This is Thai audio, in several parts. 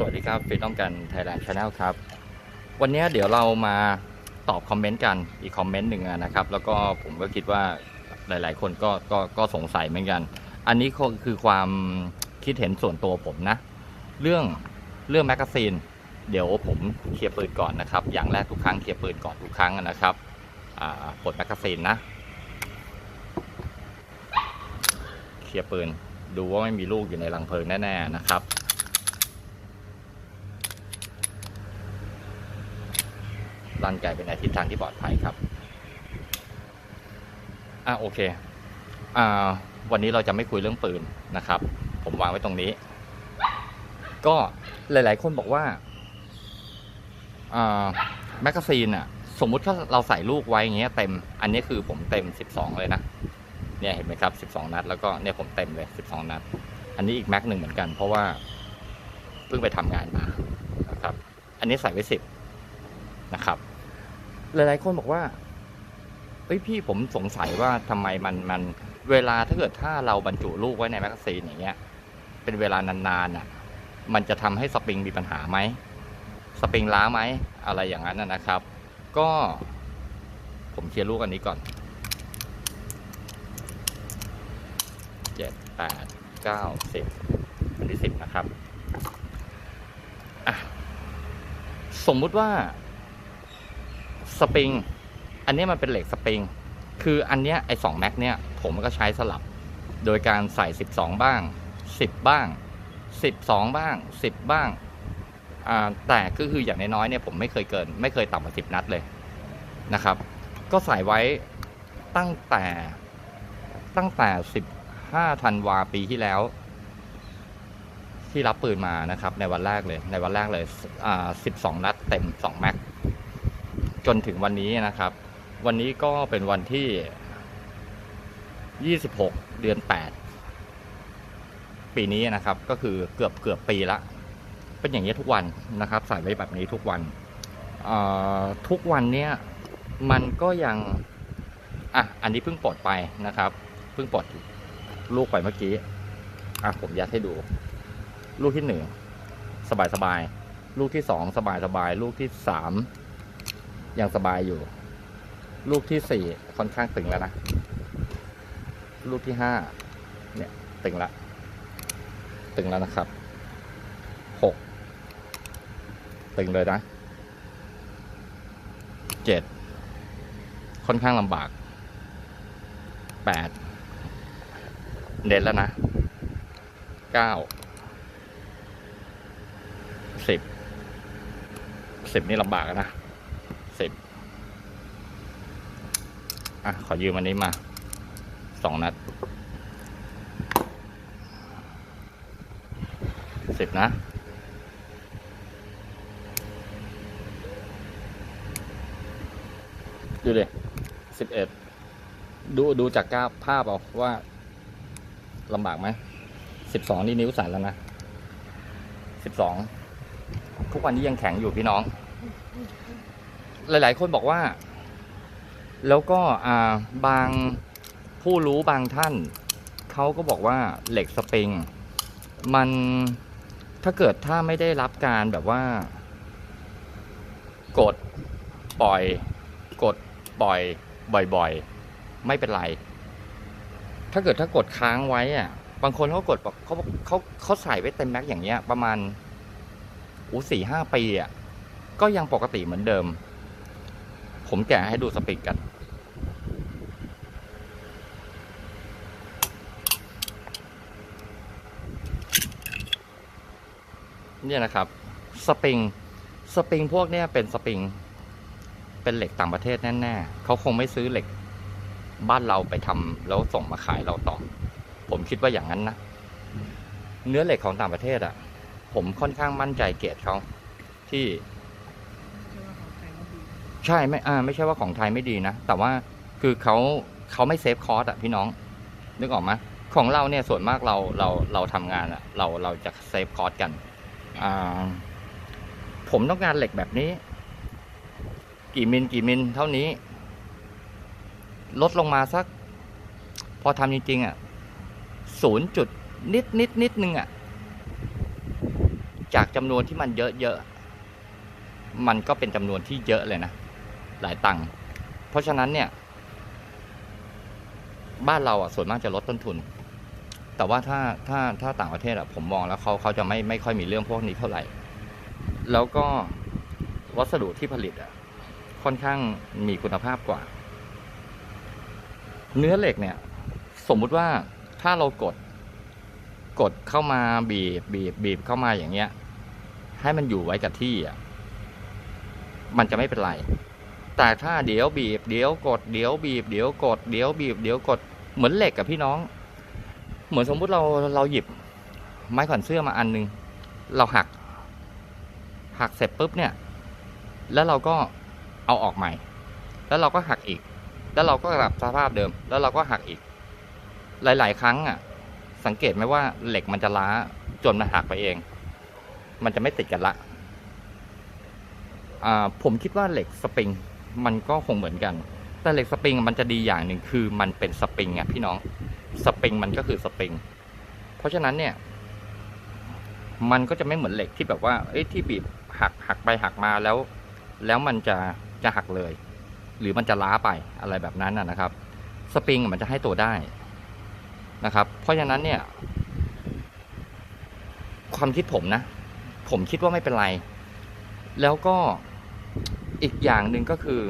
สวัสดีครับฟิตต้องกันไทยแลนด์ชาแนลครับ วันนี้เดี๋ยวเรามาตอบคอมเมนต์กันอีกคอมเมนต์หนึ่งนะครับ แล้วก็ผมก็คิดว่าหลาย ๆ คนก็ก็ก็สงสัยเหมือนกัน อันนี้คือความคิดเห็นส่วนตัวผมนะ เรื่องเรื่องแมกกาซีนเดี๋ยวผมเคลียร์ปืนก่อนนะครับ อย่างแรกทุกครั้งเคลียร์ปืนก่อนทุกครั้งนะครับปลดแมกกาซีนนะเคลียร์ปืนดูว่าไม่มีลูกอยู่ในรังเพลิงแน่ ๆ นะครับ ลั่นไกเป็นในทิศทางที่ปลอดภัยครับอะโอเคอ่าวันนี้เราจะไม่คุยเรื่องปืนนะครับ ผมวางไว้ตรงนี้ ก็หลาย ๆ คนบอกว่าอ่าแมกกาซีนอะสมมุติถ้าเราใส่ลูกไว้อย่างเงี้ยเต็ม อันนี้คือผมเต็ม 12 เลยนะ เนี่ยเห็นไหมครับ 12 นัด แล้วก็เนี่ยผมเต็มเลย 12 นัด อันนี้อีกแม็กหนึ่งเหมือนกัน เพราะว่าเพิ่งไปทำงานมานะครับ อันนี้ใส่ไว้ 10 นะครับ หลายๆคนบอกว่าเอ้ยพี่ผมสงสัยว่าทำไมมันมันเวลาถ้าเกิดถ้าเราบรรจุลูกไว้ในแมกกาซีนอย่างเงี้ย เป็นเวลานานๆอะ มันจะทำให้สปริงมีปัญหาไหมสปริงล้าไหมอะไรอย่างนั้นนะครับ ก็ผมเคลียร์ลูกอันนี้ก่อนเจ็ดแปดเก้าสิบอันที่สิบนะครับสมมุติว่า สปริง อันนี้มันเป็นเหล็กสปริง คืออันเนี้ยไอ้สองแม็กเนี่ยผมก็ใช้สลับ โดยการใส่สิบสองบ้างสิบบ้างสิบสองบ้างสิบบ้างอ่าแต่ก็คืออย่างน้อยๆเนี่ยผมไม่เคยเกิน ไม่เคยต่ำกว่าสิบนัดเลยนะครับ ก็ใส่ไว้ตั้งแต่ตั้งแต่สิบห้าธันวาปีที่แล้ว ที่รับปืนมานะครับ ในวันแรกเลยในวันแรกเลยอ่าสิบสองนัดเต็มสองแม็ก จนถึงวันนี้นะครับ วันนี้ก็เป็นวันที่ 26 เดือน 8 ปีนี้นะครับ ก็คือเกือบเกือบปีละ เป็นอย่างนี้ทุกวันนะครับ ใส่ไว้แบบนี้ทุกวัน ทุกวันเนี้ยมันก็ยัง อะ อันนี้เพิ่งปลดไปนะครับ เพิ่งปลดลูกไปเมื่อกี้ อะ ผมยัดให้ดู ลูกที่หนึ่งสบายสบายๆลูกที่สองสบายสบายๆลูกที่สาม ยังสบายอยู่ ลูกที่สี่ค่อนข้างตึงแล้วนะ ลูกที่ห้าเนี่ยตึงละ ตึงแล้วนะครับหกตึงเลยนะเจ็ดค่อนข้างลำบากแปดเด่นแล้วนะเก้าสิบสิบนี่ลำบากนะ สิบ อะขอยืมอันนี้มาสองนัดสิบนะดูดิสิบเอ็ดดูดูจากกราฟภาพเอาว่าลำบากไหมสิบสองนี่นิ้วสั่นแล้วนะสิบสองทุกวันนี้ยังแข็งอยู่พี่น้อง หลาย ๆ คนบอกว่า แล้วก็บางผู้รู้บางท่าน เขาก็บอกว่าเหล็กสปริง มันถ้าเกิดถ้าไม่ได้รับการแบบว่า กดปล่อย กดปล่อยบ่อยๆ ไม่เป็นไร ถ้าเกิดถ้ากดค้างไว้อะบางคนเขากดเขาเขาเขาใส่ไว้เต็มแม็กอย่างเงี้ย ประมาณอู้สี่ห้าปีอะก็ยังปกติเหมือนเดิม ผมแกะให้ดูสปริงกัน เนี่ยนะครับ สปริง สปริงพวกเนี้ยเป็นสปริง เป็นเหล็กต่างประเทศแน่ๆเขาคงไม่ซื้อเหล็กบ้านเราไปทำแล้วส่งมาขายเราต่อ ผมคิดว่าอย่างนั้นนะ เนื้อเหล็กของต่างประเทศอะ่ะ ผมค่อนข้างมั่นใจเกรดเขาที่ ใช่ไม่อ่าไม่ใช่ว่าของไทยไม่ดีนะ แต่ว่าคือเขาเขาไม่เซฟคอร์สอะพี่น้อง นึกออกไหมของเราเนี่ยส่วนมากเราเราเราทำงานอะเราเราจะเซฟคอร์สกันอ่าผมต้องการเหล็กแบบนี้ กี่มิลกี่มิลเท่านี้ ลดลงมาสัก พอทำจริงๆอะศูนย์จุดนิดนิดนิดนึงอะจากจำนวนที่มันเยอะๆมันก็เป็นจำนวนที่เยอะเลยนะ หลายตังค์เพราะฉะนั้นเนี่ย บ้านเราอะส่วนมากจะลดต้นทุน แต่ว่าถ้าถ้าถ้าต่างประเทศอะผมมองแล้วเขาเขาจะไม่ไม่ค่อยมีเรื่องพวกนี้เท่าไหร่ แล้วก็วัสดุที่ผลิตอะค่อนข้างมีคุณภาพกว่า เนื้อเหล็กเนี่ย สมมุติว่าถ้าเรากดกดเข้ามาบีบบีบบีบเข้ามาอย่างเงี้ย ให้มันอยู่ไว้กับที่อะมันจะไม่เป็นไร แต่ถ้าเดี๋ยวบีบ เดี๋ยวกด เดี๋ยวบีบ เดี๋ยวกด เดี๋ยวบีบ เดี๋ยวกด เหมือนเหล็กกับพี่น้อง เหมือนสมมุติเราเราหยิบไม้ขวัญเสื้อมาอันหนึง เราหัก หักเสร็จปุ๊บเนี่ย แล้วเราก็เอาออกใหม่ แล้วเราก็หักอีก แล้วเราก็กลับสภาพเดิม แล้วเราก็หักอีก หลาย ๆ ครั้งอะ สังเกตไหมว่าเหล็กมันจะล้าจนมันหักไปเอง มันจะไม่ติดกันละผมคิดว่าเหล็กสปริง มันก็คงเหมือนกัน แต่เหล็กสปริงมันจะดีอย่างหนึ่งคือมันเป็นสปริงอะพี่น้องสปริงมันก็คือสปริง เพราะฉะนั้นเนี่ย มันก็จะไม่เหมือนเหล็กที่แบบว่าเอ้ยที่บีบหักหักไปหักมาแล้ว แล้วมันจะจะหักเลย หรือมันจะล้าไปอะไรแบบนั้นนะนะครับ สปริงมันจะให้ตัวได้นะครับ เพราะฉะนั้นเนี่ย ความคิดผมนะ ผมคิดว่าไม่เป็นไร แล้วก็ อีกอย่างหนึ่งก็คือ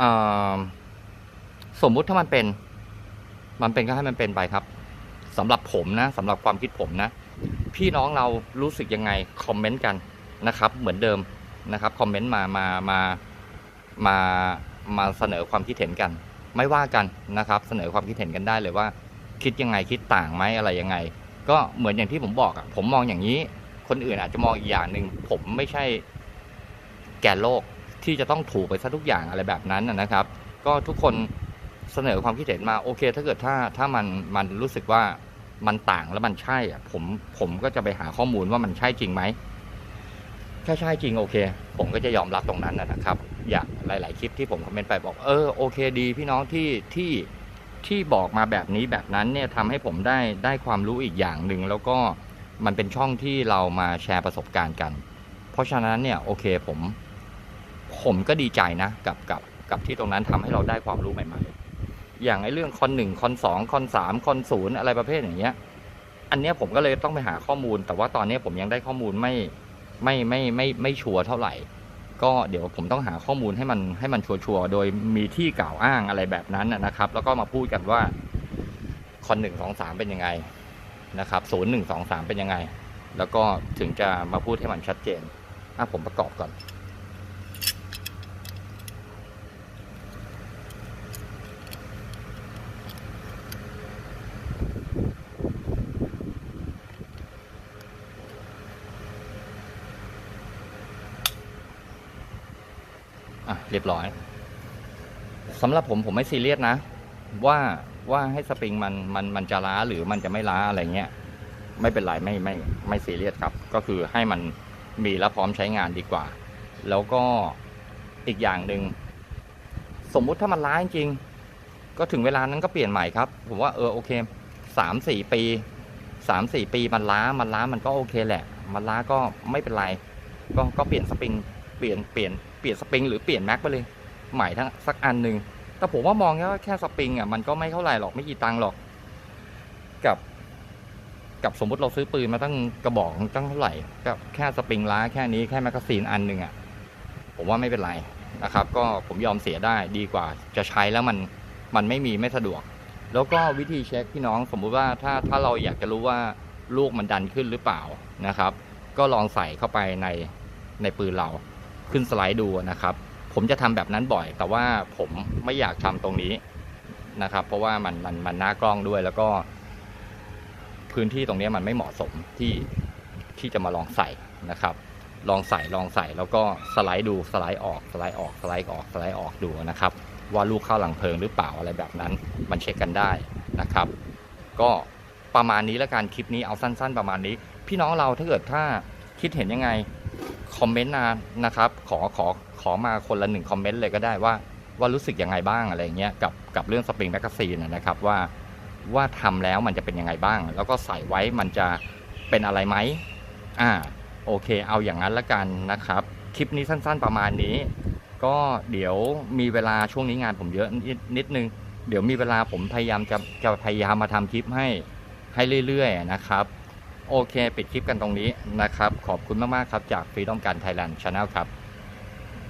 อสมมุติถ้ามันเป็น มันเป็นก็ให้มันเป็นไปครับสำหรับผมนะสำหรับความคิดผมนะ พี่น้องเรารู้สึกยังไงคอมเมนต์กันนะครับ เหมือนเดิมนะครับคอมเมนต์มามามามามาเสนอความคิดเห็นกัน ไม่ว่ากันนะครับ เสนอความคิดเห็นกันได้เลยว่า คิดยังไงคิดต่างไหมอะไรยังไง ก็เหมือนอย่างที่ผมบอกอะผมมองอย่างนี้ คนอื่นอาจจะมองอีกอย่างหนึ่งผมไม่ใช่ แก่โลกที่จะต้องถูกไปซะทุกอย่างอะไรแบบนั้นนะครับ ก็ทุกคนเสนอความคิดเห็นมาโอเค ถ้าเกิดถ้าถ้ามันมันรู้สึกว่ามันต่างแล้วมันใช่อะผมผมก็จะไปหาข้อมูลว่ามันใช่จริงไหมถ้าใช่จริงโอเค ผมก็จะยอมรับตรงนั้นนะนะครับ อย่างหลาย ๆ คลิปที่ผมคอมเมนต์ไปบอกเออโอเคดี พี่น้องที่ที่ที่บอกมาแบบนี้แบบนั้นเนี่ยทำให้ผมได้ได้ความรู้อีกอย่างหนึ่งแล้วก็มันเป็นช่องที่เรามาแชร์ประสบการณ์กัน เพราะฉะนั้นเนี่ยโอเคผม ผมก็ดีใจนะกับกับกับที่ตรงนั้นทำให้เราได้ความรู้ใหม่ๆ อย่างไอ้เรื่องคอนหนึ่งคอนสองคอนสามคอนศูนย์อะไรประเภทอย่างเงี้ย อันเนี้ยผมก็เลยต้องไปหาข้อมูล แต่ว่าตอนนี้ผมยังได้ข้อมูลไม่ไม่ไม่ไม่ไม่ชัวร์เท่าไหร่ ก็เดี๋ยวผมต้องหาข้อมูลให้มันให้มันชัวร์ๆโดยมีที่กล่าวอ้างอะไรแบบนั้นนะนะครับ แล้วก็มาพูดกันว่าคอนหนึ่งสองสามเป็นยังไงนะครับศูนย์หนึ่งสองสามเป็นยังไง แล้วก็ถึงจะมาพูดให้มันชัดเจนอะผมประกอบก่อน เรียบร้อยสำหรับผมผมไม่ซีเรียสนะ ว่าว่าให้สปริงมันมันมันจะล้าหรือมันจะไม่ล้าอะไรเงี้ยไม่เป็นไรไม่ไม่ไม่ซีเรียสครับ ก็คือให้มันมีและพร้อมใช้งานดีกว่า แล้วก็อีกอย่างหนึ่งสมมุติถ้ามันล้าจริงก็ถึงเวลานั้นก็เปลี่ยนใหม่ครับ ผมว่าเออโอเคสามสี่ปีสามสี่ปีมันล้ามันล้ามันก็โอเคแหละ มันล้าก็ไม่เป็นไร ก็ก็เปลี่ยนสปริงเปลี่ยนเปลี่ยน ปลี่ยนสปริงหรือเปลี่ยนแม็กไปเลยใหม่ทั้งสักอันหนึ่งแต่ผมว่ามองแค่แค่สปริงอะมันก็ไม่เท่าไหร่หรอกไม่กี่ตังค์หรอกกับ กับสมมุติเราซื้อปืนมาตั้งกระบอกตั้งเท่าไหร่กับแค่สปริงล้าแค่นี้แค่แมกกาซีนอันหนึ่งอะผมว่าไม่เป็นไรนะครับ ก็ผมยอมเสียได้ดีกว่าจะใช้แล้วมันมันไม่มีไม่สะดวก แล้วก็วิธีเช็คพี่น้องสมมุติว่าถ้าถ้าเราอยากจะรู้ว่าลูกมันดันขึ้นหรือเปล่านะครับ ก็ลองใส่เข้าไปในในปืนเรา ขึ้นสไลด์ดูนะครับ ผมจะทำแบบนั้นบ่อย แต่ว่าผมไม่อยากทำตรงนี้นะครับ เพราะว่ามันมันมันหน่ากล้องด้วยแล้วก็ พื้นที่ตรงนี้มันไม่เหมาะสมที่ที่จะมาลองใส่นะครับ ลองใส่ลองใส่แล้วก็สไลด์ดูสไลด์ออกสไลด์ออกสไลด์ออกสไลด์ออกดูนะครับ ว่าลูกเข้าหลังเพลิงหรือเปล่าอะไรแบบนั้น มันเช็คกันได้นะครับ ก็ประมาณนี้แล้วกันคลิปนี้เอาสั้น ๆ ประมาณนี้ พี่น้องเราถ้าเกิดถ้าคิดเห็นยังไง คอมเมนต์มานะครับ ขอขอขอมาคนละหนึ่งคอมเมนต์เลยก็ได้ว่า ว่ารู้สึกยังไงบ้างอะไรเงี้ยกับกับเรื่องสปริงแมกกาซีนนะครับว่าว่าทำแล้วมันจะเป็นยังไงบ้าง แล้วก็ใส่ไว้มันจะเป็นอะไรไหมอ่าโอเค เอาอย่างนั้นละกันนะครับ คลิปนี้สั้นๆประมาณนี้ ก็เดี๋ยวมีเวลาช่วงนี้งานผมเยอะนิดนิดนึง เดี๋ยวมีเวลาผมพยายามจะจะพยายามมาทำคลิปให้ให้เรื่อยๆนะครับ โอเค ปิดคลิปกันตรงนี้นะครับ ขอบคุณมาก ๆ ครับ จาก Freedom การ Thailand Channel ครับ